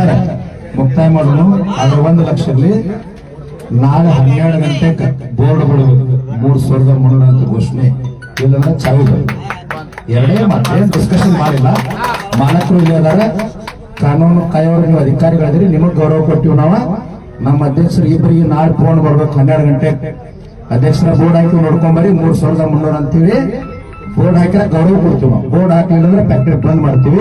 Sir ಮುಕ್ತಾಯ ಮಾಡೋಣ ಆದ್ರೆ ಒಂದು ಲಕ್ಷ ಇರ್ಲಿ ನಾಳೆ ಹನ್ನೆರಡು ಗಂಟೆ ಬೋರ್ಡ್ ಬಿಡಬೇಕು ಮೂರು ಸಾವಿರದ ಮುನ್ನೂರ ಅಂತ ಘೋಷಣೆ ಇಲ್ಲಂದ್ರೆ ಚಾವಿ ಎರಡೇ ಮತ್ತೇನು ಡಿಸ್ಕಷನ್ ಮಾಡಿಲ್ಲ ಮಾಲಕರು ಇಲ್ಲಿ ಅದಾರ ಕಾನೂನು ಕಾಯೋರು ನೀವು ಅಧಿಕಾರಿಗಳಿದ್ರಿ ನಿಮಗ್ ಗೌರವ ಕೊಟ್ಟಿವಿ ನಾವ ನಮ್ಮ ಅಧ್ಯಕ್ಷರು ಇಬ್ಬರಿಗೆ ನಾಳೆ ಫೋನ್ ಬರ್ಬೇಕು ಹನ್ನೆರಡು ಗಂಟೆ ಅಧ್ಯಕ್ಷರ ಬೋರ್ಡ್ ಹಾಕಿ ನೋಡ್ಕೊಂಬರಿ ಮೂರು ಸಾವಿರದ ಮುನ್ನೂರ ಅಂತೀವಿ ಬೋರ್ಡ್ ಹಾಕಿದ್ರೆ ಗೌರವ ಕೊಡ್ತೀವಿ ಬೋರ್ಡ್ ಹಾಕಲಿಲ್ಲ ಅಂದ್ರೆ ಫ್ಯಾಕ್ಟರಿ ಬಂದ್ ಮಾಡ್ತೀವಿ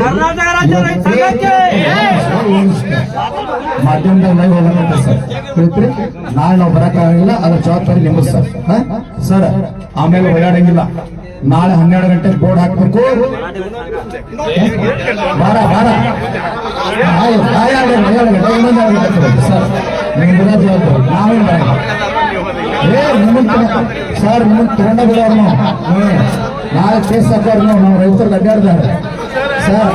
ಮಾಧ್ಯಮದಾಗ ಲೈವ್ ಹೋಗಂತ ಸರ್ ಹೇಳ್ತೀರಿ ನಾಳೆ ನಾವು ಬರೋಕ್ಕಾಗಂಗಿಲ್ಲ ಅದ್ರ ಜವಾಬ್ದಾರಿ ನಿಮ್ಮ ಸರ್? ಸರ್ ಆಮೇಲೆ ಓಡಾಡಂಗಿಲ್ಲ ನಾಳೆ ಹನ್ನೆರಡು ಗಂಟೆಗೆ ಬೋರ್ಡ್ ಹಾಕ್ಬೇಕು ಬಾರ ಬಾರ ಸರ್ ನಿಮ್ಗೆ ಜವಾಬ್ದಾರಿ ಏ ಸರ್ ನಿಮ್ಮನ್ನ ತಗೊಂಡ ಬಿಡೋರು ನಾವು ಹ್ಮ್. ನಾಳೆ ಕೇಸ್ ಹಾಕೋರು ನಾವು ರೈತರು ಅಡ್ಡಾಡ್ತಾರೆ ಸರ್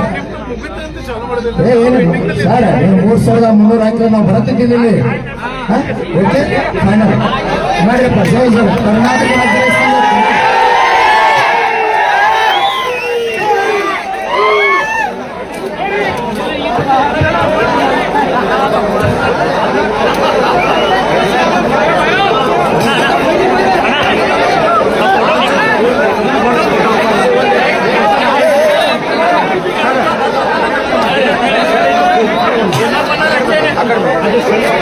ಸರ್ ಮೂರ್ ಸಾವಿರದ ಮುನ್ನೂರ ಹಾಕಿದ್ರೆ ನಾವು ಬರತ್ತಿದ್ದೀವಿ ಇಲ್ಲಿ. ಓಕೆ? ಫೈನಲ್ ಮಾಡಿರಪ್ಪ ಕರ್ನಾಟಕ ರಾಜ್ಯ sí.